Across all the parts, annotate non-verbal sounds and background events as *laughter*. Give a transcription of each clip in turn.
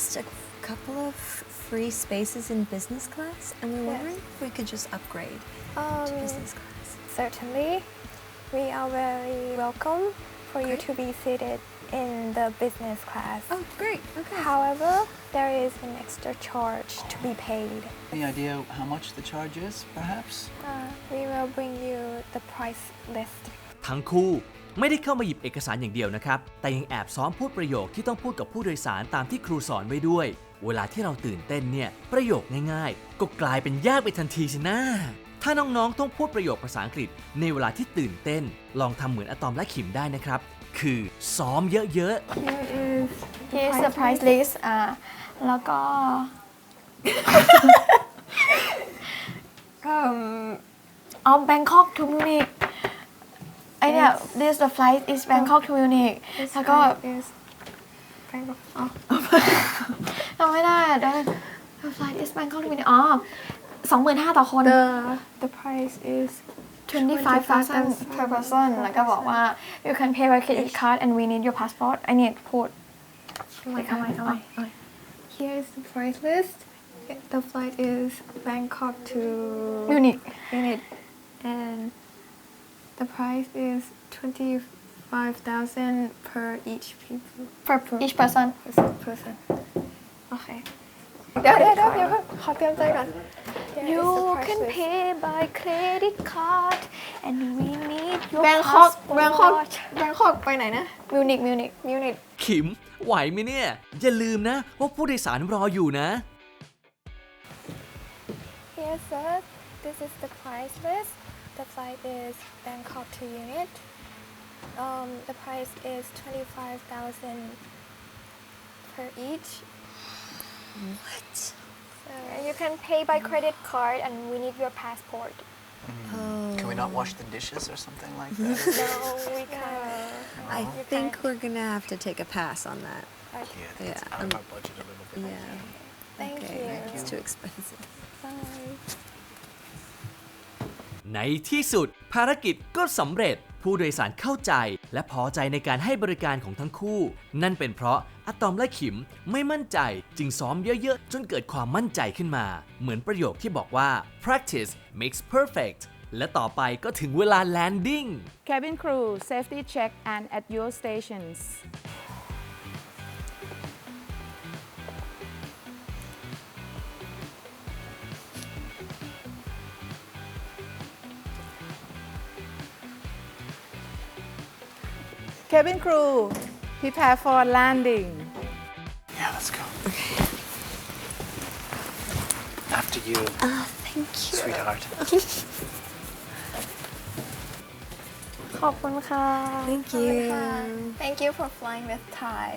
noticed a couple of free spaces in business class, and we're wondering if we could just upgrade to Um, business class. certainly, we are very welcome for you to be seated in the business class. Oh, great. Okay. However, there is an extra charge to be paid. Any idea how much the charge is, perhaps? Uh, we will bring you the price list. ทั้งคู่ ไม่ได้เข้ามาหยิบเอกสารอย่างเดียวนะครับ แต่ยังแอบซ้อมพูดประโยคที่ต้องพูดกับผู้โดยสารตามที่ครูสอนไว้ด้วย เวลาที่เราตื่นเต้นเนี่ย ประโยคง่ายๆ ก็กลายเป็นยากไปทันทีสินะ ถ้าน้องๆ ต้องพูดประโยคภาษาอังกฤษ ในเวลาที่ตื่นเต้น ลองทำเหมือนอะตอมและขิมได้นะครับ คือซ้อมเยอะๆ Here is Here's the price list อ่าแล้วก็ um, of Bangkok to Munich ไอเนี่ย this the flight is Bangkok to Munich แล้วก็ is Bangkok อ๋อ จำไม่ได้อะเดี๋ยว the flight is Bangkok to Munich อ๋อสองหมื่นห้าต่อคน The the price is 25,000 per person แล้วก็บอกว่า you can pay by credit card and we need your passport ไอเนี่ยพูดเอาใหม่เอาใหม่เอาใหม่ here is the price list. The flight is Bangkok to Munich Munich, and the price is twenty five thousand per each people per each person person. person. okay เดี๋ยวเดี๋ยวเดี๋ยวเดี๋ยวขอเตรียมใจก่อน Here is you the price can list. pay by credit card and we need your Bangkok passport Bangkok Bangkok ไปไหนนะ Munich Munich Munich ขิม ไหวไหมเนี่ย อย่าลืมนะ ว่าผู้โดยสารรออยู่นะ Here sir this is the price list the flight is Bangkok to unit. um the price is twenty five thousand per each What? so you can pay by credit card and we need your passport Oh. Can we not wash the dishes or something like *laughs* that? no we can't I think we're gonna have to take a pass on that. yeah, I think it's Yeah, out um, of our budget a little bit. Yeah. Thank okay. you. It's too expensive. bye ในที่สุด ภารกิจก็สำเร็จผู้โดยสารเข้าใจ และพอใจในการให้บริการของทั้งคู่ นั่นเป็นเพราะอะตอมและขิมไม่มั่นใจจึงซ้อมเยอะๆ จนเกิดความมั่นใจขึ้นมา เหมือนประโยคที่บอกว่า practice makes perfect และต่อไปก็ถึงเวลา landing Cabin crew, safety check and at your stations. Cabin crew, prepare for landing. Yeah, let's go. After you, Oh, thank you. sweetheart. ขอบคุณค่ะ Thank you. Thank you for flying with Thai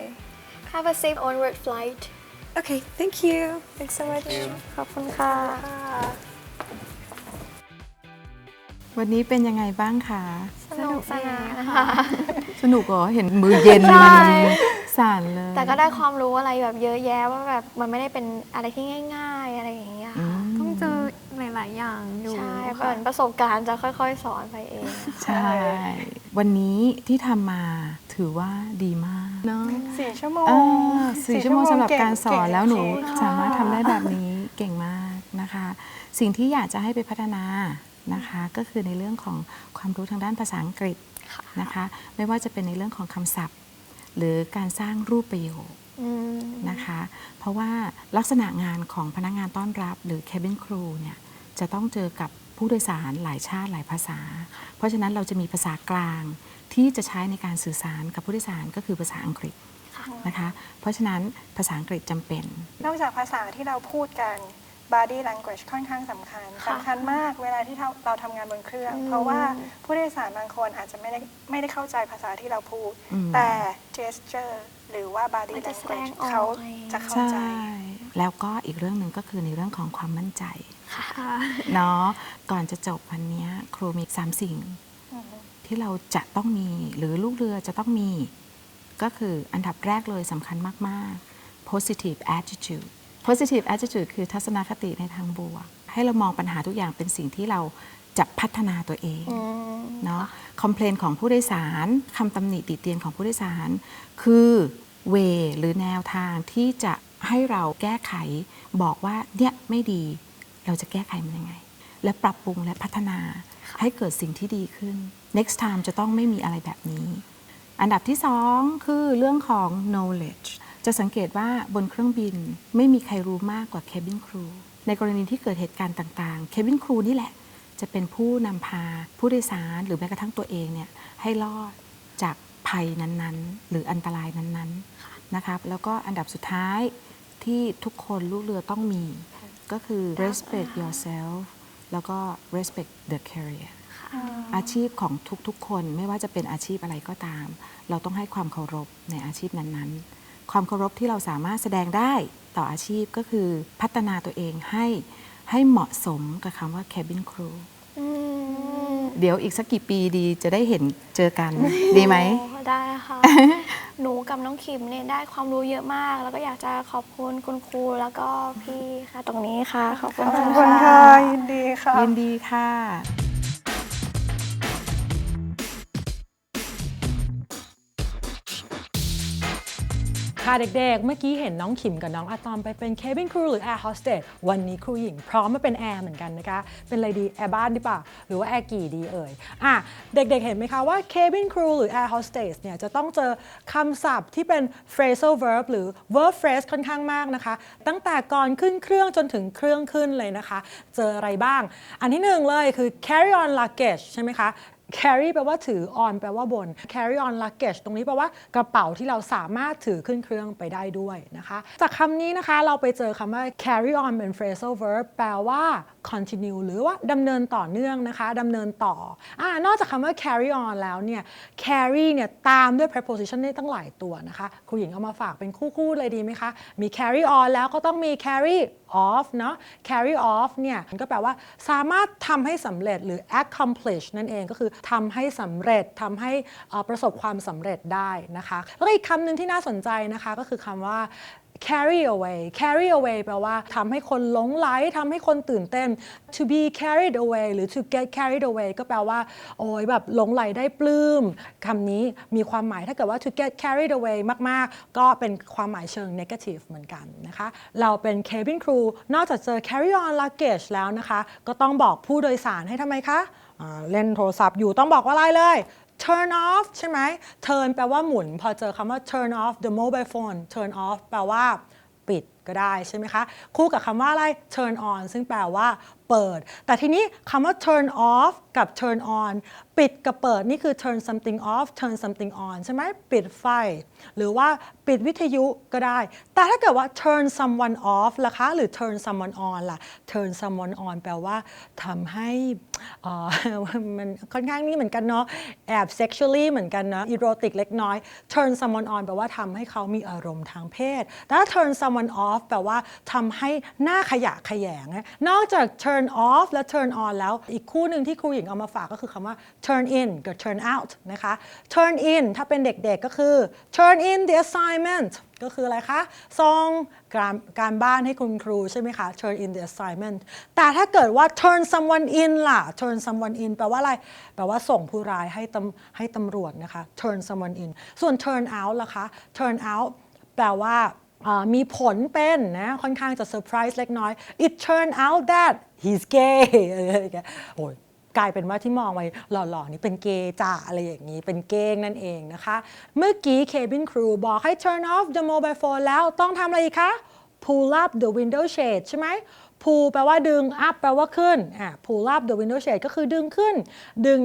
have a safe onward flight Okay, thank you. thanks so much you. ขอบคุณค่ะ วันนี้เป็นยังไงบ้างคะ สนุกสนานนะคะ สนุกเหรอ เห็นมือเย็นใช่ สั่นเลยแต่ก็ได้ความรู้อะไรแบบเยอะแยะว่าแบบมันไม่ได้เป็นอะไรที่ง่าย ๆ อะไรอย่างเงี้ยอืค่ะมต้องเจอหลาย ๆ อย่างอยู่ใช่ค่ะเหมือนประสบการณ์จะค่อย ๆ สอนไปเองใช่ วันนี้ที่ทำมาถือว่าดีมากเนาะสี่ชั่วโมงอ่าสี่ชั่วโมงสำหรับเก่งการสอนเก่งแล้วหนูโอเคสามารถทำได้แบบนี้เก่งมากนะคะ สิ่งที่อยากจะให้ไปพัฒนา นะคะ ก็คือในเรื่องของความรู้ทางด้านภาษาอังกฤษนะคะ ไม่ว่าจะเป็นในเรื่องของคำศัพท์ หรือการสร้างรูปประโยคอืมนะคะ เพราะว่าลักษณะงานของพนักงานต้อนรับ หรือ cabin crew เนี่ยจะต้องเจอกับผู้โดยสารหลายชาติหลายภาษา เพราะฉะนั้นเราจะมีภาษากลางที่จะใช้ในการสื่อสารกับผู้โดยสารก็คือภาษาอังกฤษนะคะ เพราะฉะนั้นภาษาอังกฤษจำเป็น นอกจากภาษาที่เราพูดกัน body language ค่อนข้างสำคัญสำคัญมากเวลาที่เราเราทำงานบนเครื่อง เพราะว่าผู้โดยสารบางคนอาจจะไม่ได้ไม่ได้เข้าใจภาษาที่เราพูดอืมแต่ gesture หรือว่า body มันจะแสดง language ออก เขาอะไรอย่างเงี้ยจะเข้าใช่ใจ แล้วก็อีกเรื่องหนึ่งก็คือในเรื่องของความมั่นใจเนาะก่อนจะจบวันเนี้ยครูมีสามสิ่งที่เราจะต้องมีหรือลูกเรือจะต้องมี ก็คืออันดับแรกเลยสำคัญมาก ๆ positive attitude positive attitude คือทัศนคติในทางบวก ให้เรามองปัญหาทุกอย่างเป็นสิ่งที่เราจะพัฒนาตัวเองเนาะคอมเพลนของผู้โดยสารคำตำหนิติเตียนของผู้โดยสาร คือเวหรือแนวทางที่จะให้เราแก้ไขบอกว่าเนี่ยไม่ดี เราจะแก้ไขมันยังไง และปรับปรุงและพัฒนาให้เกิดสิ่งที่ดีขึ้น next time จะต้องไม่มีอะไรแบบนี้ อันดับที่สองคือเรื่องของ knowledge จะสังเกตว่าบนเครื่องบินไม่มีใครรู้มากกว่า cabin crew ในกรณีที่เกิดเหตุการณ์ต่างๆ cabin crew นี่แหละ จะเป็นผู้นำพาผู้โดยสารหรือแม้กระทั่งตัวเองเนี่ยให้รอดจากภัยนั้นๆ หรืออันตรายนั้นๆนะครับแล้วก็อันดับสุดท้ายที่ทุกคนลูกเรือต้องมี ก็คือ respect yourself แล้วก็ respect the career อาชีพของทุกๆ คนไม่ว่าจะเป็นอาชีพอะไรก็ตาม เราต้องให้ความเคารพในอาชีพนั้นๆ ความเคารพที่เราสามารถแสดงได้ต่ออาชีพก็คือพัฒนาตัวเองให้ให้เหมาะสมกับคำว่า cabin crew อืมเดี๋ยวอีกสักกี่ปีดีจะได้เห็นเจอกัน ดีไหมโอ้ได้ค่ะ หนูกับน้องคิมเนี่ยได้ความรู้เยอะมาก แล้วก็อยากจะขอบคุณคุณครูแล้วก็พี่ค่ะตรงนี้ค่ะ ขอบคุณขอบค่ะคุณค่ะ ยินดีค่ะ ยินดีค่ะ ค่ะเด็กๆ เมื่อกี้เห็นน้องขิมกับน้องอะตอมไปเป็น cabin crew หรือ air hostess วันนี้ครูหญิงพร้อมมาเป็นแอร์เหมือนกันนะคะ เป็นอะไรดีแอร์บ้านดีป่ะ หรือว่าแอร์กี่ดีเอ่ย อะ เด็กๆ เห็นไหมคะว่า cabin crew หรือ air hostess เนี่ยจะต้องเจอคำศัพท์ที่เป็น phrasal verb หรือ verb phrase ค่อนข้างมากนะคะ ตั้งแต่ก่อนขึ้นเครื่องจนถึงเครื่องขึ้นเลยนะคะ เจออะไรบ้าง อันที่หนึ่งเลยคือ carry on luggage ใช่ไหมคะ carry แปลว่าถือ on แปลว่าบน carry on luggage ตรงนี้แปลว่ากระเป๋าที่เราสามารถถือขึ้นเครื่องไปได้ด้วยนะคะ จากคำนี้นะคะเราไปเจอคำว่า carry on เป็น phrasal verb แปลว่า continue หรือว่าดำเนินต่อเนื่องนะคะดำเนินต่ออนอกจากคำว่า carry on แล้วเนี่ย carry เนี่ยตามด้วย preposition ได้ตั้งหลายตัวนะคะครูหญิงเอามาฝากเป็นคู่ๆเลยดีไหมคะ มี carry on แล้วก็ต้องมี carry off เนาะ carry off เนี่ยมันก็แปลว่าสามารถทำให้สำเร็จหรือ accomplish นั่นเองก็คือทำให้สำเร็จทำให้ประสบความสำเร็จได้นะคะแล้วอีกคำหนึ่งที่น่าสนใจนะคะก็คือคำว่า carry away carry away แปลว่าทำให้คนหลงไหลทำให้คนตื่นเต้น to be carried away หรือ to get carried away ก็แปลว่า โอ้ยแบบหลงไหลได้ปลื้มคำนี้มีความหมายถ้าเกิดว่า to get carried away มาก ๆ ก็เป็นความหมายเชิง negative เหมือนกันนะคะ เราเป็น cabin crew นอกจากเจอ carry on luggage แล้วนะคะ ก็ต้องบอกผู้โดยสารให้ทำไมคะเล่นโทรศัพท์อยู่ต้องบอกว่าอะไรเลย turn off ใช่ไหม turn แปลว่าหมุน พอเจอคำว่า turn off the mobile phone turn off แปลว่า ปิดก็ได้ใช่ไหมคะ คู่กับคำว่าอะไร turn on ซึ่งแปลว่าเปิด แต่ทีนี้คำว่า turn off กับ turn on ปิดกับเปิดนี่คือ turn something off turn something on ใช่ไหมปิดไฟ หรือว่าปิดวิทยุก็ได้ แต่ถ้าเกิดว่า turn someone off ล่ะคะ หรือ turn someone on ล่ะ turn someone on แปลว่าทำให้มันค่อนข้างนี่เหมือนกันเนาะแอบ sexually เหมือนกันเนาะ erotic เล็กน้อย turn someone on แปลว่าทำให้เขามีอารมณ์ทางเพศแต่ถ้า turn someone off แปลว่าทำให้หน้าขยะขยง นอกจาก turn off และ turn on แล้ว อีกคู่หนึ่งที่ครูหญิงเอามาฝากก็คือคำว่า turn in กับ turn out นะคะ turn in ถ้าเป็นเด็กๆก็คือ turn in the assignment ก็คืออะไรคะส่งการการบ้านให้คุณครูใช่ไหมคะ turn in the assignment แต่ถ้าเกิดว่า turn someone in ล่ะ turn someone in แปลว่าอะไร แปลว่าส่งผู้ร้ายให้ตำให้ตำรวจนะคะ turn someone in ส่วน turn out ล่ะคะ turn out แปลว่า มีผลเป็นนะค่อนข้างจะเซอร์ไพรส์เล็กน้อย it turned out that he's gay อะไรอย่างเงี้ยโอ้ยกลายเป็นว่าที่มองไว้หล่อๆ นี่เป็นเกย์จ่าอะไรอย่างนี้ เป็นเก้งนั่นเองนะคะ เมื่อกี้เคบินครูบอกให้ turn off the mobile phone แล้วต้องทำอะไรอีกคะ pull up the window shade ใช่ไหม pull แปลว่าดึง up แปลว่าขึ้นอะ pull up the window shade ก็คือดึงขึ้น ดึง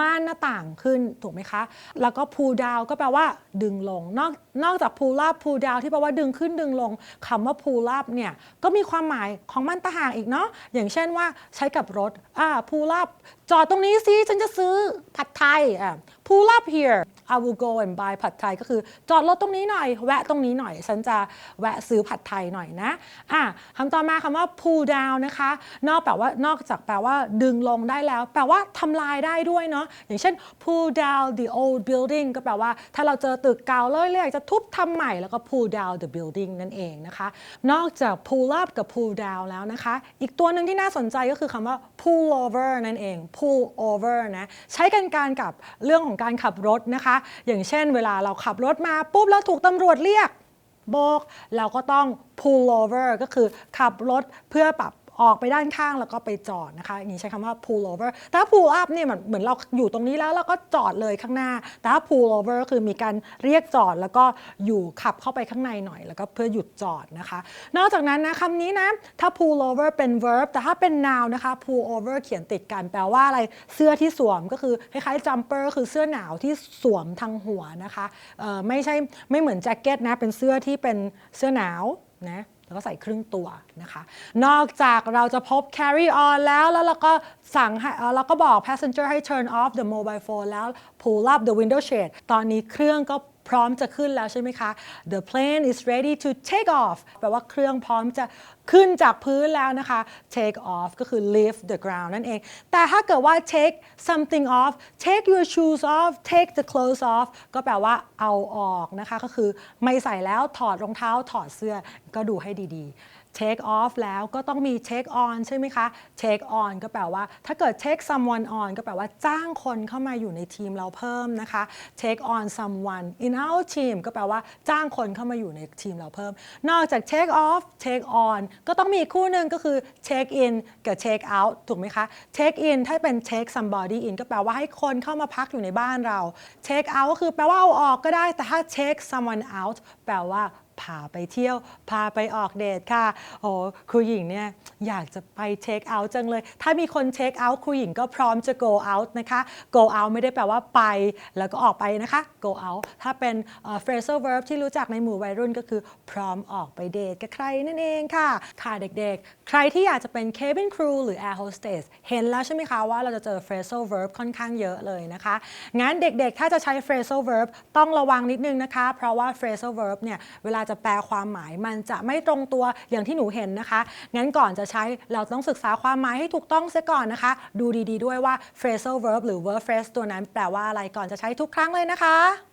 ม่านหน้าต่างขึ้นถูกไหมคะ แล้วก็ pull down ก็แปลว่าดึงลง นอกนอกจาก pull up pull down ที่แปลว่าดึงขึ้นดึงลงคำว่า pull up เนี่ยก็มีความหมายของมันต่างหากอีกเนาะอย่างเช่นว่าใช้กับรถอ่า pull up จอดตรงนี้สิฉันจะซื้อผัดไทยอะ pull up here I will go and buy ผัดไทยก็คือจอดรถตรงนี้หน่อย แวะตรงนี้หน่อย ฉันจะแวะซื้อผัดไทยหน่อยนะอะคำต่อมาคำว่า pull down นะคะ นอกแปลว่านอกจากแปลว่าดึงลงได้แล้ว แปลว่าทำลายได้ด้วยเนาะอย่างเช่น pull down the old building ก็แปลว่าถ้าเราเจอตึกเก่าเลยอยากจะทุบทำใหม่แล้วก็ pull down the building นั่นเองนะคะ นอกจาก pull up กับ pull down แล้วนะคะ อีกตัวหนึ่งที่น่าสนใจก็คือคำว่า pull over นั่นเอง pull Pull over นะใช้กันการกับเรื่องของการขับรถนะคะ อย่างเช่นเวลาเราขับรถมาปุ๊บแล้วถูกตำรวจเรียกโบกเราก็ต้อง pull over ก็คือขับรถเพื่อปรับ ออกไปด้านข้างแล้วก็ไปจอดนะคะอย่างนี้ใช้คำว่า pull over แต่ถ้า pull up เนี่ยเหมือนเราอยู่ตรงนี้แล้วแล้วก็จอดเลยข้างหน้า แต่ถ้า pull over ก็คือมีการเรียกจอดแล้วก็อยู่ขับเข้าไปข้างในหน่อย แล้วก็เพื่อหยุดจอดนะคะ นอกจากนั้นนะคำนี้นะถ้า pull over เป็น verb แต่ถ้าเป็น noun นะคะ pull over เขียนติดกันแปลว่าอะไรเสื้อที่สวมก็คือคล้ายๆ jumper คือเสื้อหนาวที่สวมทางหัวนะคะไม่ใช่ไม่เหมือนแจ็คเก็ตนะเป็นเสื้อที่เป็นเสื้อหนาวนะ แล้วก็ใส่ครึ่งตัวนะคะ นอกจากเราจะพบ carry on แล้วแล้วเราก็สั่งให้เอ่อเราก็บอก passenger ให้ turn off the mobile phone แล้ว pull up the window shade ตอนนี้เครื่องก็ พร้อมจะขึ้นแล้วใช่ไหมคะ the plane is ready to take off แปลว่าเครื่องพร้อมจะขึ้นจากพื้นแล้วนะคะ take off ก็คือ leave the ground นั่นเอง แต่ถ้าเกิดว่า take something off take your shoes off take the clothes off ก็แปลว่าเอาออกนะคะ ก็คือไม่ใส่แล้วถอดรองเท้าถอดเสื้อก็ดูให้ดีๆ take off แล้วก็ต้องมี take on ใช่ไหมคะ take on ก็แปลว่า ถ้าเกิด take someone on ก็แปลว่าจ้างคนเข้ามาอยู่ในทีมเราเพิ่มนะคะ take on someone in our team ก็แปลว่าจ้างคนเข้ามาอยู่ในทีมเราเพิ่ม นอกจาก take off take on ก็ต้องมีคู่หนึ่งก็คือ take in กับ take out ถูกไหมคะ take in ถ้าเป็น take somebody in ก็แปลว่าให้คนเข้ามาพักอยู่ในบ้านเรา take out ก็คือแปลว่าเอาออกก็ได้แต่ถ้า take someone out แปลว่า พาไปเที่ยว พาไปออกเดทค่ะ โอ้ครูหญิงเนี่ยอยากจะไปเช็คเอาท์จังเลย ถ้ามีคนเช็คเอาท์ครูหญิงก็พร้อมจะ go out นะคะ go out ไม่ได้แปลว่าไป แล้วก็ออกไปนะคะ go out ถ้าเป็น phrasal verb ที่รู้จักในหมู่วัยรุ่นก็คือ พร้อมออกไปเดทกับใครนั่นเองค่ะ ค่ะเด็กๆ ใครที่อยากจะเป็น cabin crew หรือ air hostess เห็นแล้วใช่ไหมคะว่าเราจะเจอ phrasal verb ค่อนข้างเยอะเลยนะคะ งั้นเด็กๆ ถ้าจะใช้ phrasal verb ต้องระวังนิดนึงนะคะ เพราะว่า phrasal verb เนี่ยเวลาจะจะแปลความหมาย มันจะไม่ตรงตัวอย่างที่หนูเห็นนะคะ งั้นก่อนจะใช้เราต้องศึกษาความหมายให้ถูกต้องเสียก่อนนะคะ ดูดีๆ ด้วยว่า phrasal verb หรือ verb phrase ตัวนั้นแปลว่าอะไรก่อนจะใช้ทุกครั้งเลยนะคะ